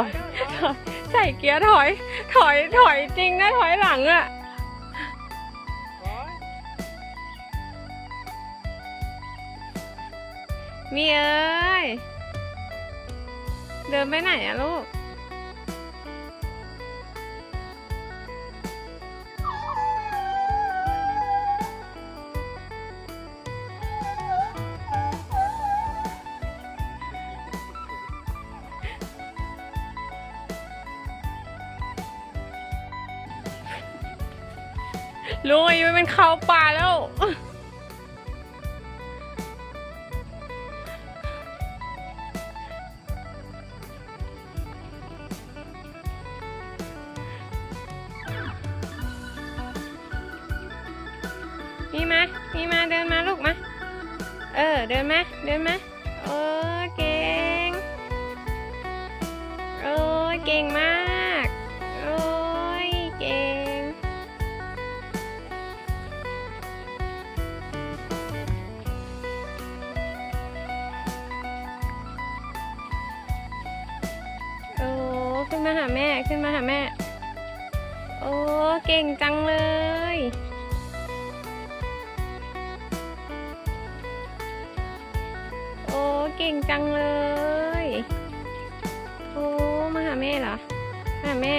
อยถอยใส่เกียร์ถอย ถอยถอยจริงนะถอยหลังอะมีเอ้ย เดินไปไหนอะลูก ลุงอายุเป็นเข้าป่าแล้ว นี่มา นี่มาเดินมาลูกมา เออ เดินมา เดินมาโอ้เก่งโอ้เก่งมาก ขึ้นมาหาแม่ขึ้นมาหาแม่ โอ้เก่งจังเลยโอ้เก่งจังเลยโอ้มาหาแม่เหรอมาหาแม่